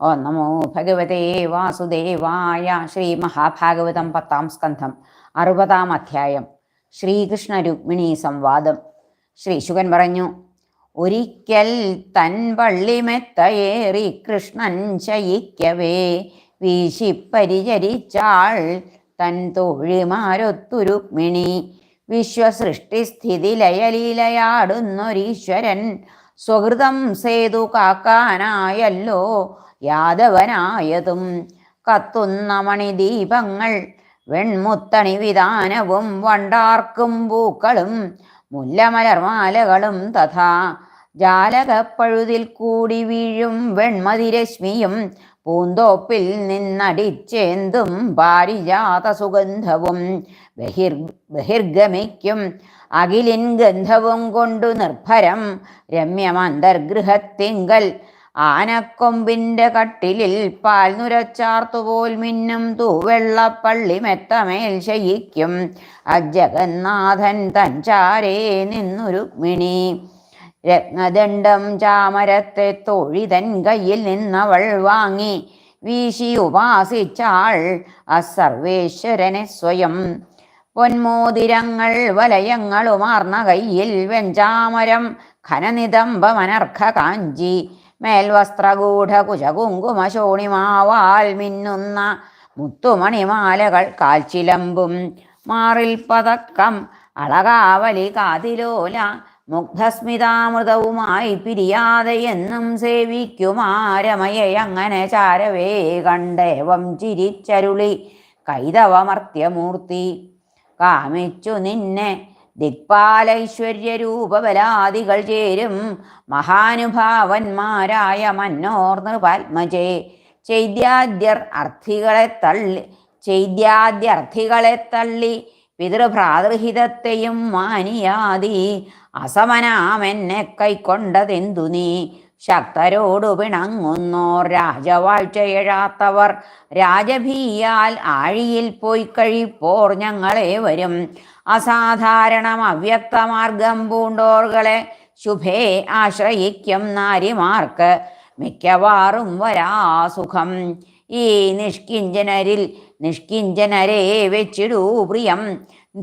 ഓ നമോ ഭഗവതേ വാസുദേവായ ശ്രീ മഹാഭാഗവതം പത്താം സ്കന്ധം അറുപതാം അധ്യായം ശ്രീകൃഷ്ണ രുക്മിണി സംവാദം. ശ്രീ ശുകൻ പറഞ്ഞു ഒരിക്കൽ തൻ പള്ളിമെത്തയേറി കൃഷ്ണൻ ശയിക്കവേ വീശി പരിചരിച്ചാൾ തൻ തോഴിമാരൊത്തു രുക്മിണി വിശ്വസൃഷ്ടിസ്ഥിതി ലയലീലയാടുന്നൊരീശ്വരൻ സ്വഹൃതം സേതു കാക്കാനായല്ലോ യാദവനായതും കത്തുന്ന മണിദീപങ്ങൾ വെൺമുത്തണി വിധാനവും വണ്ടാർക്കും പൂക്കളും മുല്ലമലർമാലകളും തഥാ ജാലകപ്പഴുതിൽ കൂടി വീഴും വെൺമതിരശ്മിയും പൂന്തോപ്പിൽ നിന്നടിച്ചേന്തും പാരിജാത സുഗന്ധവും ബഹിർ ബഹിർഗമിക്കും അഖിലിൻ ഗന്ധവും കൊണ്ടു നിർഭരം രമ്യമന്തർഗൃഹത്തിങ്കൽ ആനക്കൊമ്പിന്റെ കട്ടിലിൽ പാൽ നുരച്ചാർത്തുപോൽ മിന്നും തൂവെള്ളപ്പള്ളി മെത്തമേൽ ശയിക്കും. അജഗന്നാഥൻ തഞ്ചാരേ നിന്നൊരു മിണി. രത്നദണ്ഡം ചാമരത്തെ തൊഴിതൻ കയ്യിൽ നിന്നവൾ വാങ്ങി. വീശി ഉപാസിച്ചാൾ അസർവേശ്വരനെ സ്വയം. പൊന്മോതിരങ്ങൾ വലയങ്ങളുമാർന്ന കയ്യിൽ വെഞ്ചാമരം ഖനനിതംബമനർഘ കാഞ്ചി. മേൽവസ്ത്രഗൂഢ കുശകുങ്കുമ ശോണിമാവാൽ മിന്നുന്ന മുത്തുമണിമാലകൾ കാൽച്ചിലമ്പും മാറിൽ പതക്കം അളകാവലി കാതിലോല മുഗ്ധസ്മിതാമൃതവുമായി പിരിയാതെ എന്നും സേവിക്കുമാരമയെ അങ്ങനെ ചാരവേ കണ്ടേവം ചിരിച്ചരുളി കൈതവമർത്യമൂർത്തി കാമിച്ചു നിന്നെ ദിക്പാലൈശ്വര്യരൂപബലാദികൾ ചേരും മഹാനുഭാവന്മാരായ മന്നോർ നൃപാത്മജേ ചൈദ്യാദ്യർ അർത്ഥികളെ തള്ളി ചൈദ്യാദ്യർത്ഥികളെ തള്ളി പിതൃഭ്രാതൃഹിതത്തെയും മാനിയാതി അസമനാമെന്നെ കൈക്കൊണ്ടതെന്തു നീ? ശക്തരോടു പിണങ്ങുന്നോർ രാജവാഴ്ചയെഴാത്തവർ രാജഭീയാൽ ആഴിയിൽ പോയി കഴിപ്പോർ ഞങ്ങളെ വരും അസാധാരണം അവ്യക്തമാർഗം പൂണ്ടോർകളെ ശുഭേ ആശ്രയിക്കും നാരിമാർക്ക്. മിക്കവാറും വരാസുഖം ഈ നിഷ്കിഞ്ചനരിൽ നിഷ്കിഞ്ചനരെ വെച്ചിടൂ പ്രിയം.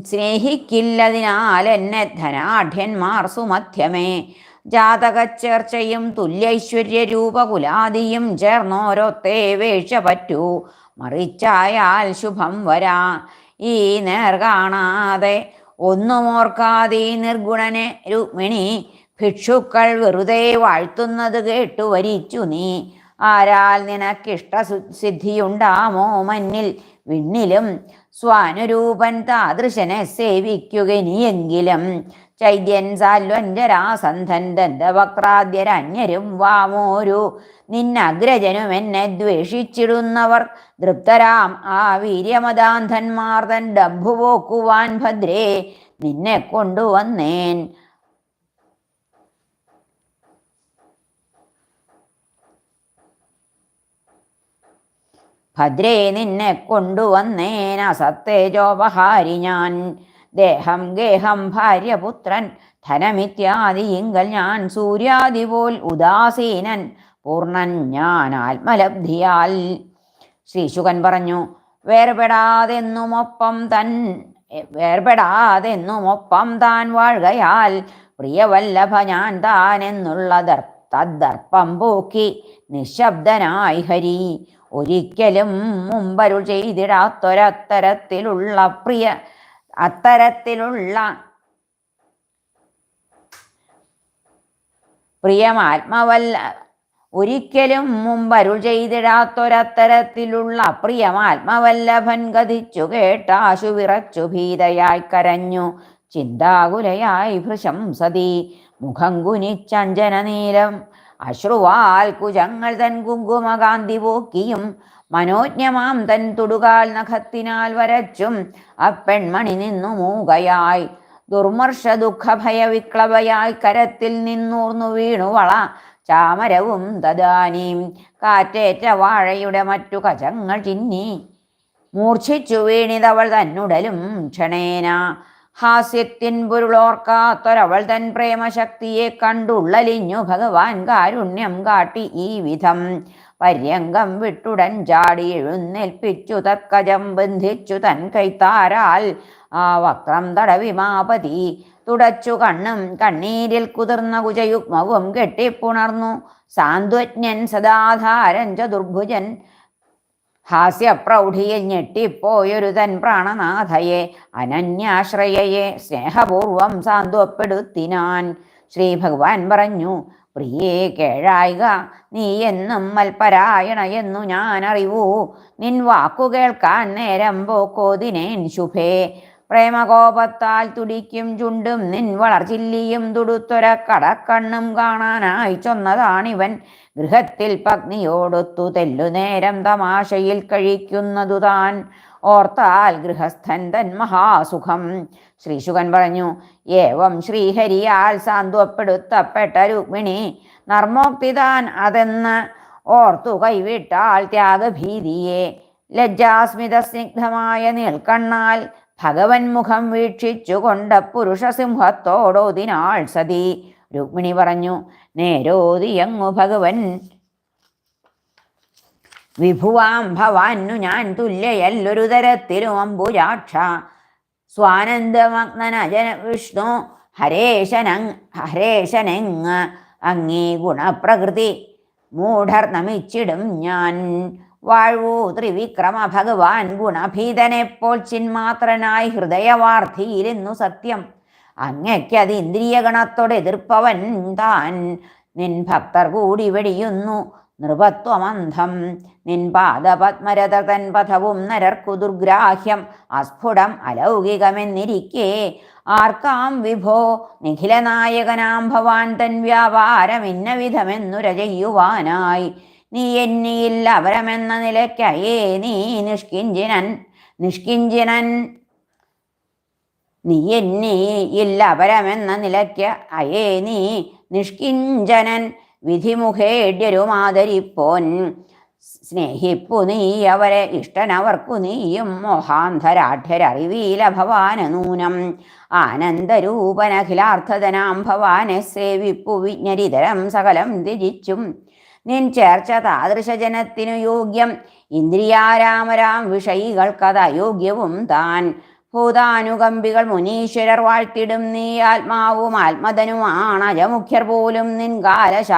സ്നേഹിക്കില്ലതിനാൽ എന്നെ ധനാഢ്യന്മാർ സുമധ്യമേ. ജാതകച്ചേർച്ചയും തുല്യൈശ്വര്യ രൂപകുലാദിയും ചേർന്നോരൊത്തേ വേഷ പറ്റൂ മറിച്ചായാൽ ശുഭം വരാ. ഈ നേർ കാണാതെ ഒന്നുമോർക്കാതെ നിർഗുണനെ രുക്മിണി ഭിക്ഷുക്കൾ വെറുതെ വാഴ്ത്തുന്നത് കേട്ടു വരിച്ചു നീ. ആരാൽ നിനക്കിഷ്ട സിദ്ധിയുണ്ടാമോ മന്നിൽ? വിണ്ണിലും സ്വാനുരൂപൻ താദൃശനെ സേവിക്കുക സാൽവൻ ജരാസന്ധൻ ദന്തവക്രാദ്യരന്യരും വാമോരു. നിന്നഗ്രജനും എന്നെ ദ്വേഷിച്ചിടുന്നവർ. തൃപ്തരാം ആ വീര്യമതാന്ധന്മാർ തൻ ഡംഭുപോക്കുവാൻ ഭദ്രേ നിന്നെ കൊണ്ടുവന്നേൻ. ഭദ്രേ നിന്നെ കൊണ്ടുവന്നേന സത്തേജോപഹാരി ഞാൻ. ദേഹം ഗേഹം ഭാര്യപുത്രൻ ധനമിത്യാദിയിങ്കൽ ഞാൻ സൂര്യാദി പോൽ ഉദാസീനൻ പൂർണൻ ഞാൻ ആത്മലബ്ധിയാൽ. ശ്രീശുകൻ പറഞ്ഞു വേർപെടാതെന്നുമൊപ്പം തൻ വേർപെടാതെന്നുമൊപ്പം താൻ വാഴുകയാൽ പ്രിയവല്ലഭ ഞാൻ താൻ എന്നുള്ള തദ്ദർപ്പം പോക്കി നിശബ്ദനായി ഹരി. ഒരിക്കലും മുമ്പരുൾ ചെയ്തിടാത്തൊരത്തരത്തിലുള്ള പ്രിയ അത്തരത്തിലുള്ള പ്രിയമാത്മാവല്ല ഒരിക്കലും മുമ്പരുൾ ചെയ്തിടാത്തൊരത്തരത്തിലുള്ള പ്രിയമാത്മവല്ലഭൻ ഗതിച്ചു കേട്ടാശു വിറച്ചു ഭീതയായി കരഞ്ഞു. ചിന്താകുലയായി ഭൃശം സതി. മുഖം കുനിച്ചഞ്ജന നീലം അശ്രുവാൽ കുജങ്ങൾ തൻ കുങ്കുമകാന്തി പോക്കിയും മനോജ്ഞമാം തൻ തുടുകാൽ നഖത്തിനാൽ വരച്ചും അപ്പെൺമണി നിന്നു മൂകയായി. ദുർമർഷ ദുഃഖഭയ വിക്ലവയായി കരത്തിൽ നിന്നൂർന്നു വീണുവള ചാമരവും തദാനീം കാറ്റേറ്റ വാഴയുടെ മറ്റു കചങ്ങൾ ചിന്നി. മൂർച്ഛിച്ചു വീണിതവൾ തന്നുടലും ക്ഷണേന. ഹാസ്യത്തിൻ പൊരുളോർക്കാത്തൊരവൾ തൻ പ്രേമശക്തിയെ കണ്ടുള്ളലിഞ്ഞു ഭഗവാൻ കാരുണ്യം കാട്ടി ഈ വിധം. പര്യങ്കം വിട്ടുടൻ ചാടി എഴുന്നേൽപ്പിച്ചു തക്കജം ബന്ധിച്ചു തൻ കൈത്താരാൽ ആ വക്രം തടവിമാപതി തുടച്ചു കണ്ണും കണ്ണീരിൽ കുതിർന്ന കുജയുഗ്മവും കെട്ടിപ്പുണർന്നു. സാന്ത്വജ്ഞൻ സദാധാരൻ ചതുർഭുജൻ ഹാസ്യപ്രൗഢിയിൽ ഞെട്ടിപ്പോയൊരു തൻ പ്രാണനാഥയെ അനന്യാശ്രയയെ സ്നേഹപൂർവം സാന്ത്വപ്പെടുത്തിനാൻ ശ്രീ ഭഗവാൻ പറഞ്ഞു. പ്രിയേ കേഴായിക നീ എന്നും മൽപരായണ എന്നു ഞാൻ അറിവൂ നിൻ വാക്കു കേൾക്കാൻ നേരം പോക്കോതിനേൻ ശുഭേ. പ്രേമകോപത്താൽ തുടിക്കും ചുണ്ടും നിൻ വളർച്ചില്ലിയും തുടുത്തൊര കടക്കണ്ണും കാണാനായി ചൊന്നതാണിവൻ. ഗൃഹത്തിൽ പത്നിയോടൊത്തു തെല്ലുനേരം തമാശയിൽ കഴിക്കുന്നതു താൻ ഓർത്താൽ ഗൃഹസ്ഥൻ തൻ മഹാസുഖം. ശ്രീശുകൻ പറഞ്ഞു ഏവം ശ്രീഹരിയാൽ സാന്ത്വപ്പെടുത്തപ്പെട്ട രുക്മിണി നർമ്മോക്തിതാൻ അതെന്ന് ഓർത്തു കൈവിട്ടാൽ ത്യാഗഭീതിയെ. ലജ്ജാസ്മിത സ്നിഗ്ധമായ നീൽക്കണ്ണാൽ ഭഗവൻ മുഖം വീക്ഷിച്ചു കൊണ്ട പുരുഷസിംഹത്തോടോതിനാൾ സതി. രുക്മിണി പറഞ്ഞു നേരോതിയങ്ങു ഭഗവൻ വിഭുവാം ഭവാന്നു ഞാൻ തുല്യയല്ലൊരു തരത്തിലും അമ്പുജാക്ഷ സ്വാനന്ദമഗ്നനജന വിഷ്ണു ഹരേശനങ് ഹരേശനെങ് അങ്ങേ ഗുണപ്രകൃതി. മൂഢർ നമിച്ചിടും ഞാൻ. വാഴ്വോ ത്രിവിക്രമ ഭഗവാൻ ഗുണഭീതനെപ്പോൾ ചിന്മാത്രനായി ഹൃദയവാർത്തിയിരുന്നു സത്യം. അങ്ങയ്ക്കത് ഗണത്തോടെ എതിർപ്പവൻ താൻ. നിൻ ഭക്തർ കൂടി വെടിയുന്നു. നൃപത്വമന്ധം നിൻ പാദപത്മരത തൻ പഥവും നരർക്കു ദുർഗ്രാഹ്യം. അസ്ഫുടം അലൗകികമെന്നിരിക്കേ. ആർക്കാം വിഭോ? നിഖിലനായകനാം ഭവാൻ തൻ വ്യാപാരമിന്ന വിധമെന്നു വിധമെന്നുര ചെയ്യുവാനായി നീ എന്നിയിൽ അവരമെന്ന നിലയ്ക്കയേ നീ നിഷ്കിഞ്ചിനൻ. നിഷ്കിഞ്ചിനൻ നീ എന്നീ ഇല്ല അപരമെന്ന നിലയ്ക്ക് അയേ നീ നിഷ്കിഞ്ചനൻ. വിധിമുഖേഡ്യരുമാദരിപ്പോൻ സ്നേഹിപ്പു നീ അവരെ ഇഷ്ടനവർക്കു നീയും മോഹാന്ധരാഠ്യരറിവീല ഭവാന നൂനം. ആനന്ദരൂപനഖിലാർത്ഥതനാം ഭവാനെ സേവിപ്പു വിജ്ഞരിതരം സകലം ത്യജിച്ചും. നിൻ ചേർച്ച താദൃശജനത്തിനു യോഗ്യം. ഇന്ദ്രിയാരാമരാം വിഷയികൾക്കതയോഗ്യവും താൻ. ഭൂതാനുകമ്പികൾ മുനീശ്വരർ വാഴ്ത്തിടും നീ ആത്മാവും ആത്മധനുമാണ്. അജമുഖ്യർ പോലും നിൻ നിൻകാലശക്തിയിൽ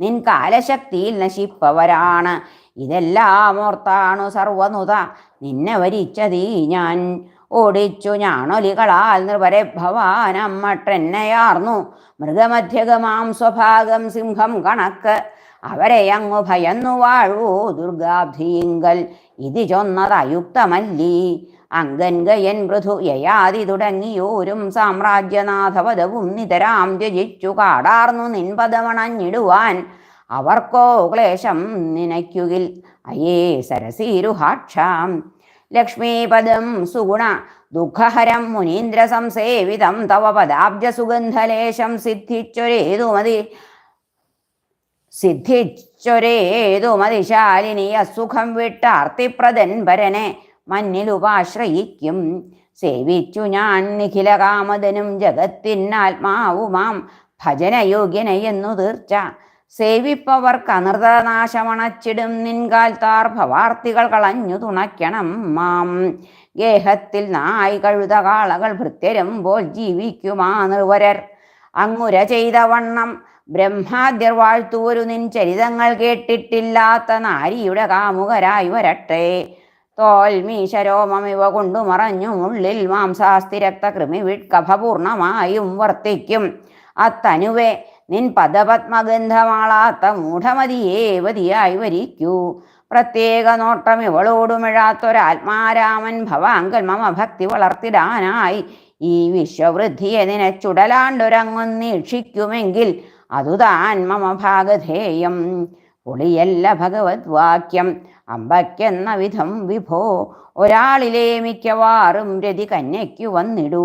നിൻ കാലശക്തിയിൽ നശിപ്പവരാണ്. ഇതെല്ലാം ഓർത്താണു സർവനുത. നിന്നെ വരിച്ചതീ ഞാൻ. ഓടിച്ചു ഞാണൊലികളാൽ നിർവരെ ഭവാനമ്മട്ടെന്നയാർന്നു മൃഗമധ്യകമാം സ്വഭാഗം സിംഹം കണക്ക്. അവരെ അങ്ങു ഭയന്നു വാഴൂ ദുർഗാബ്ധിയിങ്കൽ. ഇത് ചൊന്നത് അങ്കൻഗയൻ പൃഥു യയാതി തുടങ്ങിയോരും സാമ്രാജ്യനാഥപദവും നിതരാം ത്യജിച്ചു കാടാർന്നു നിൻപദമണഞ്ഞിടുവാൻ അവർക്കോ ക്ലേശം നിനയ്ക്കുകിൽ. അയേ സരസീരുഹാക്ഷാം ലക്ഷ്മീപദം സുഗുണ ദുഃഖഹരം മുനീന്ദ്ര സംസേവിതം തവ പദാബ്ജ സുഗന്ധലേശം സിദ്ധിച്ചൊരേതുമതി സിദ്ധിച്ചൊരേതുമതിശാലിനി അസുഖം വിട്ടാർത്തിപ്രദൻ ഭരനെ മഞ്ഞിലുപാശ്രയിക്കും. സേവിച്ചു ഞാൻ നിഖില കാമതനും ജഗത്തിനാത്മാവുമാം ഭജനയോഗ്യനയെന്നു തീർച്ച. സേവിപ്പവർക്ക് അനൃതനാശമണച്ചിടും നിൻകാൽ താർ ഭവാർത്തികൾ കളഞ്ഞു തുണയ്ക്കണം മാം. ഗേഹത്തിൽ നായി കഴുത കാളകൾ ഭൃത്യരും പോൽ ജീവിക്കുമാ നിർവരർ. അങ്ങുര ചെയ്ത വണ്ണം ബ്രഹ്മാദ്യർ വാഴ്ത്തൂരു നിൻ ചരിതങ്ങൾ കേട്ടിട്ടില്ലാത്ത നാരിയുടെ കാമുകരായി വരട്ടെ. തോൽ മീശരോമം ഇവ കൊണ്ടു മറഞ്ഞു ഉള്ളിൽ മാംസാസ്ഥിരക്തകൃമി കൃമി വിട്കഭപൂർണമായും വർത്തിക്കും. അത്തനുവേ നിൻ പദപത്മഗന്ധമാളാത്ത മൂഢമതിയേ വതിയായി വരിക്കൂ. പ്രത്യേക നോട്ടം ഇവളോടുമിഴാത്തൊരാത്മാരാമൻ ഭവാങ്കൽ മമ ഭക്തി വളർത്തിടാനായി ഈ വിശ്വവൃദ്ധിയെ നിനച്ചുടലാണ്ടൊരങ്ങൊന്നീക്ഷിക്കുമെങ്കിൽ അതുതാൻ മമ ഭാഗധേയം. പൊളിയല്ല ഭഗവത് വാക്യം. അമ്പയ്ക്കെന്ന വിധം വിഭോ ഒരാളിലെ മിക്കവാറും രതി കന്യയ്ക്കു വന്നിടൂ.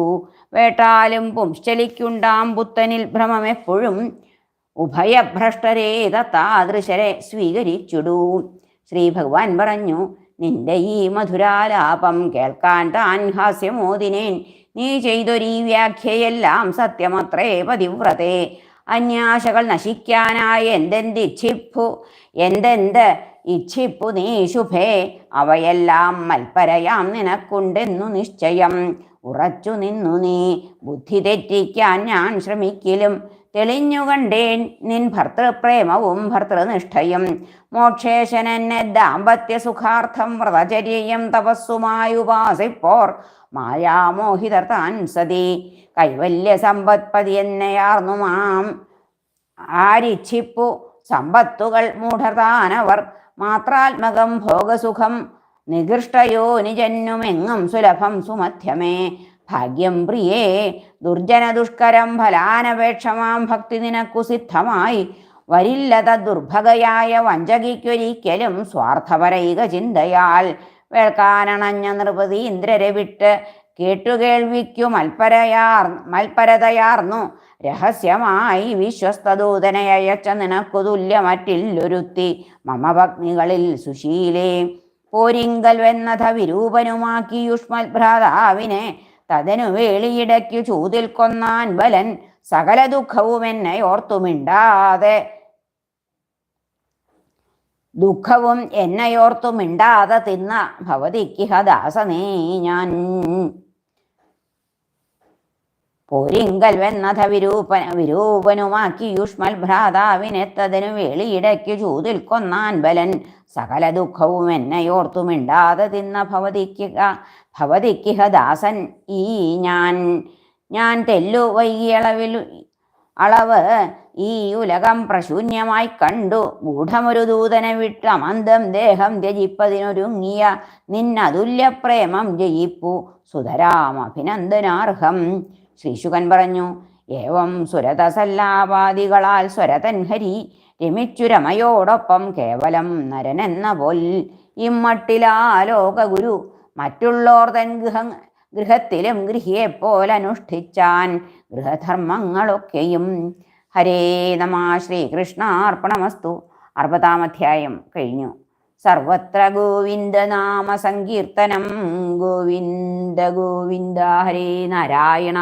വേട്ടാലും പുംശ്ചലിക്കുണ്ടാം പുത്തനിൽ ഭ്രമമെപ്പോഴും ഉഭയഭ്രഷ്ടരേത താദൃശരെ സ്വീകരിച്ചിടൂ. ശ്രീ ഭഗവാൻ പറഞ്ഞു നിന്റെ ഈ മധുരാലാപം കേൾക്കാൻ താൻ ഹാസ്യമോദിനേൻ നീ ചെയ്തൊരീ വ്യാഖ്യയെല്ലാം സത്യമത്രേ പതിവ്രതേ. അന്യാശകൾ നശിക്കാനായി എന്തെന്തിച്ഛിപ്പു എന്തെന്ത് ഇച്ഛിപ്പു നീ ശുഭേ? അവയെല്ലാം മൽപ്പരയാം നിനക്കുണ്ടെന്നു നിശ്ചയം. ഉറച്ചു നിന്നു നീ. ബുദ്ധി തെറ്റിക്കാൻ ഞാൻ ശ്രമിക്കലും. തെളിഞ്ഞു കണ്ടേൻ നിൻ ഭർത്തൃപ്രേമവും ഭർത്തൃനിഷ്ഠയും. മോക്ഷേശനെന്നെ ദാമ്പത്യ സുഖാർത്ഥം വ്രതചര്യം തപസ്സുമായി ഉപാസിപ്പോർ. മായാമോഹിതർ താൻ സതി. കൈവല്യ സമ്പത്പതി എന്നയാർന്നു മാം ആരിച്ഛിപ്പു സമ്പത്തുകൾ മൂഢതാനവർ മാത്രാത്മകം ഭോഗസുഖം നികൃഷ്ടയോ നിജന്നുമെങ്ങും സുലഭം സുമധ്യമേ. ഭാഗ്യം പ്രിയേ ദുർജന ദുഷ്കരം ഫലാനപേക്ഷമാം. ഭക്തി നിനക്കു സിദ്ധമായി. വരില്ലത ദുർഭഗയായ വഞ്ചകിക്കൊരിക്കലും സ്വാർത്ഥപരൈക ചിന്തയാൽ. വേൾക്കാനണഞ്ഞ നൃപതി ഇന്ദ്രരെ വിട്ട് കേട്ടുകേൾവിക്കു മൽപരയാർ മൽപരതയാർന്നു. രഹസ്യമായി വിശ്വസ്തദൂതനെ അയച്ച നിനക്കു തുല്യമറ്റില്ലൊരുത്തി മമഭഗ്നികളിൽ സുശീലേ. പോരിങ്കൽ വെന്നഥ വിരൂപനുമാക്കി യുഷ്മൽ ഭ്രാതാവിനെ തതനു വേളിയിടയ്ക്കു ചൂതിൽ കൊന്നാൻ ബലൻ സകല ദുഃഖവും എന്നെ ഓർത്തുമിണ്ടാതെ ദുഃഖവും എന്നെയോർത്തുമിണ്ടാതെ തിന്ന ഭവതിക്കിഹ ദാസനേ ഞാൻ. പോരിങ്കൽ വെന്നഥ വിരൂപന വിരൂപനുമാക്കി യുഷ്മൽ ഭ്രാതാവിനെത്തതിനു വേളിയിടയ്ക്കു ചൂതിൽ കൊന്നാൻ ബലൻ. സകല ദുഃഖവും എന്നയോർത്തു മിണ്ടാതെ തിന്ന ഭവതിക്കുക ഭവതിക്കിഹ ദാസൻ ഈ ഞാൻ. ഞാൻ തെല്ലു വൈകിയളവിൽ അളവ് ഈ ഉലകം പ്രശൂന്യമായി കണ്ടു. ഗൂഢമൊരു ദൂതനെ വിട്ട് അമന്തം ദേഹം ത്യജിപ്പതിനൊരുങ്ങിയ നിന്നതുല്യ പ്രേമം ജയിപ്പു. സുതരാം അഭിനന്ദനാർഹം ശ്രീശുകൻ പറഞ്ഞു ഏവം സുരതസല്ലാപാദികളാൽ സ്വരതൻ ഹരി രമിച്ചു രമയോടൊപ്പം കേവലം നരനെന്ന പോൽ ഇമ്മട്ടിലാലോക മറ്റുള്ളോർ തൻ ഗൃഹ ഗൃഹത്തിലും ഗൃഹിയെപ്പോലനുഷ്ഠിച്ചാൻ ഗൃഹധർമ്മങ്ങളൊക്കെയും ഹരേ നമ ശ്രീകൃഷ്ണാർപ്പണമസ്തു. അറുപതാം അധ്യായം കഴിഞ്ഞു. സർവത്ര ഗോവിന്ദ നാമ സങ്കീർത്തനം. ഗോവിന്ദ ഗോവിന്ദ ഹരേ നാരായണ.